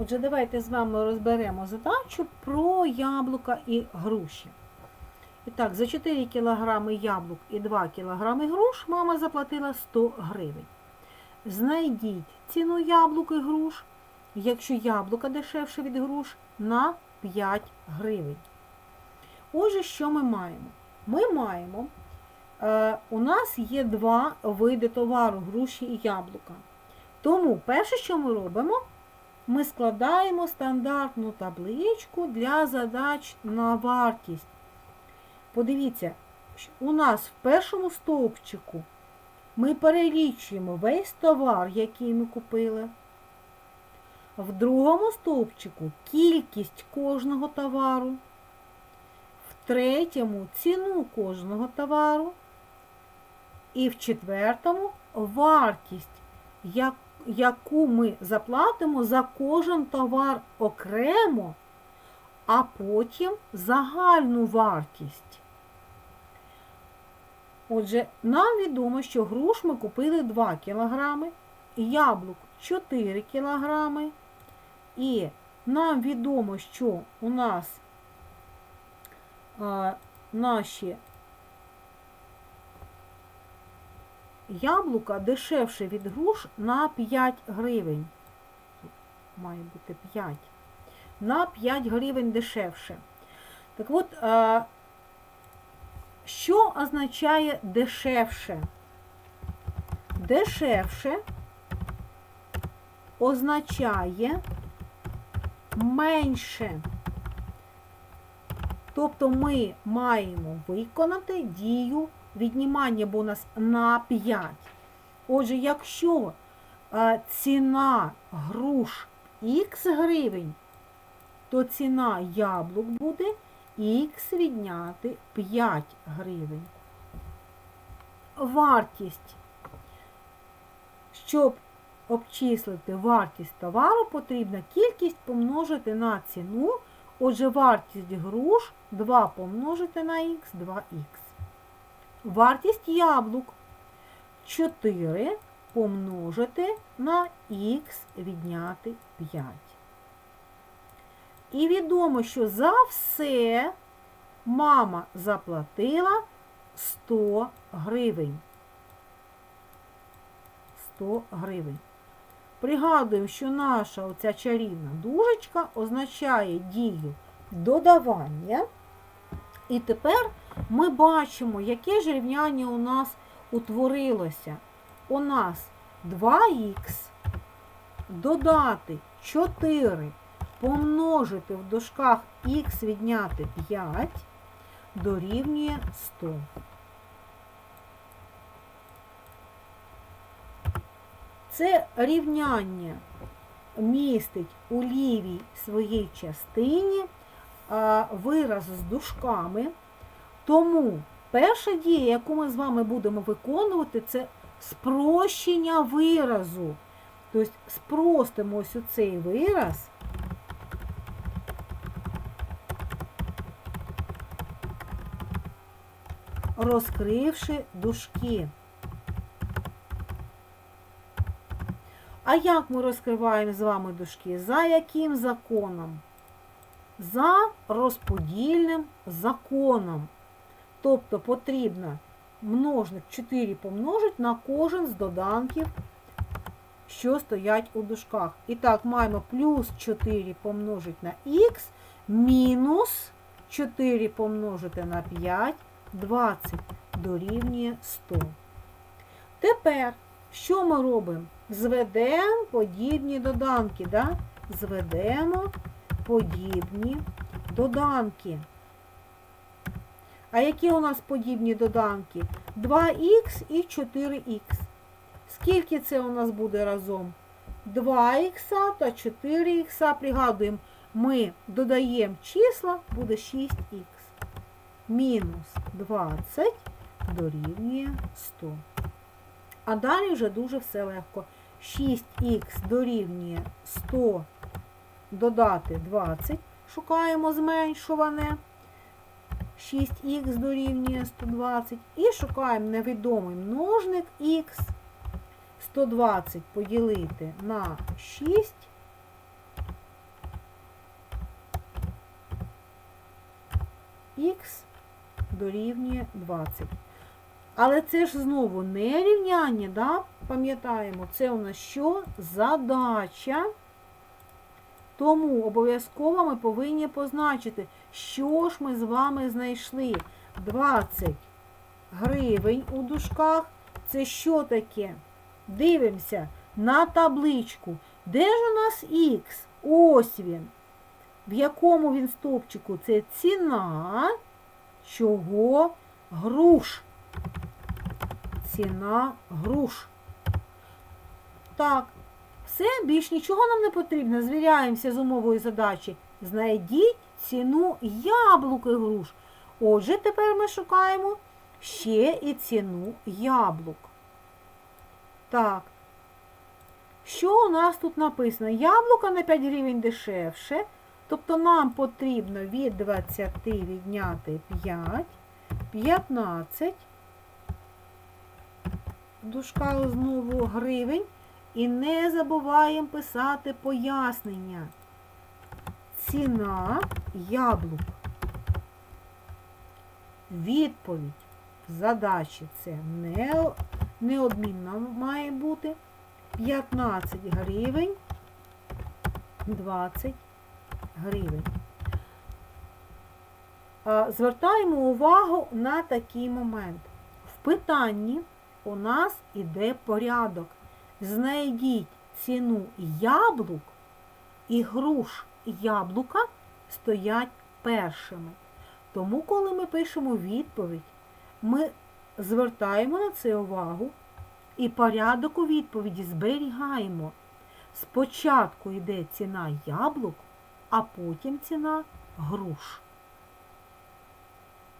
Отже, давайте з вами розберемо задачу про яблука і груші. І так, за 4 кг яблук і 2 кг груш мама заплатила 100 гривень. Знайдіть ціну яблук і груш, якщо яблука дешевше від груш, на 5 гривень. Отже, що ми маємо? Ми маємо, е, у нас є два види товару груші і яблука. Тому перше, що ми робимо, ми складаємо стандартну табличку для задач на вартість. Подивіться, у нас в першому стовпчику ми перелічуємо весь товар, який ми купили. В другому стовпчику кількість кожного товару. В третьому ціну кожного товару. І в четвертому вартість, як яку ми заплатимо за кожен товар окремо, а потім загальну вартість. Отже, нам відомо, що груш ми купили 2 кг, яблук 4 кг, і нам відомо, що у нас а, наші яблука дешевше від груш на 5 гривень. Має бути 5. На 5 гривень дешевше. Так от, що означає дешевше? Дешевше означає менше. Тобто ми маємо виконати дію віднімання, бо у нас на 5. Отже, якщо е, ціна груш х гривень, то ціна яблук буде х відняти 5 гривень. Вартість. Щоб обчислити вартість товару, потрібна кількість помножити на ціну. Отже, вартість груш 2 помножити на х, 2х. Вартість яблук 4 помножити на х відняти 5. І відомо, що за все мама заплатила 100 гривень. 100 гривень. Пригадуємо, що наша оця чарівна дужечка означає дію додавання. І тепер ми бачимо, яке ж рівняння у нас утворилося. У нас 2х додати 4 помножити в дужках х відняти 5 дорівнює 100. Це рівняння містить у лівій своїй частині вираз з дужками. Тому перша дія, яку ми з вами будемо виконувати, це спрощення виразу. Тобто спростимо ось оцей вираз. розкривши дужки. А як ми розкриваємо з вами дужки? За яким законом? За розподільним законом. Тобто потрібно множник 4 помножити на кожен з доданків, що стоять у дужках. І так, маємо плюс 4 помножити на х, мінус 4 помножити на 5, 20 дорівнює 100. Тепер, що ми робимо? Зведемо подібні доданки. Да? Зведемо подібні доданки. А які у нас подібні доданки? 2х і 4х. Скільки це у нас буде разом? 2х та 4х. Пригадуємо, ми додаємо числа, буде 6х. Мінус 20 дорівнює 100. А далі вже дуже все легко. 6х дорівнює 100 додати 20. Шукаємо зменшуване. 6х дорівнює 120. І шукаємо невідомий множник х. 120 поділити на 6. Х дорівнює 20. Але це ж знову не рівняння, да? пам'ятаємо, це у нас що? Задача. Тому обов'язково ми повинні позначити, що ж ми з вами знайшли. 20 гривень у дужках. Це що таке? Дивимося на табличку. Де ж у нас х? Ось він. В якому він стовпчику? Це ціна чого? Груш. Ціна груш. Так, все, більш нічого нам не потрібно. Звіряємося з умовою задачі. Знайдіть ціну яблук і груш. Отже, тепер ми шукаємо ще і ціну яблук. Так. Що у нас тут написано? Яблука на 5 гривень дешевше. Тобто нам потрібно від 20 відняти 5, 15, в дужках знову гривень. І не забуваємо писати пояснення. Ціна яблук. Відповідь в задачі це не, неодмінно має бути 15 гривень, 20 гривень. Звертаємо увагу на такий момент. В питанні у нас іде порядок. Знайдіть ціну яблук і груш яблука стоять першими. Тому, коли ми пишемо відповідь, ми звертаємо на це увагу і порядок у відповіді зберігаємо. Спочатку йде ціна яблук, а потім ціна груш.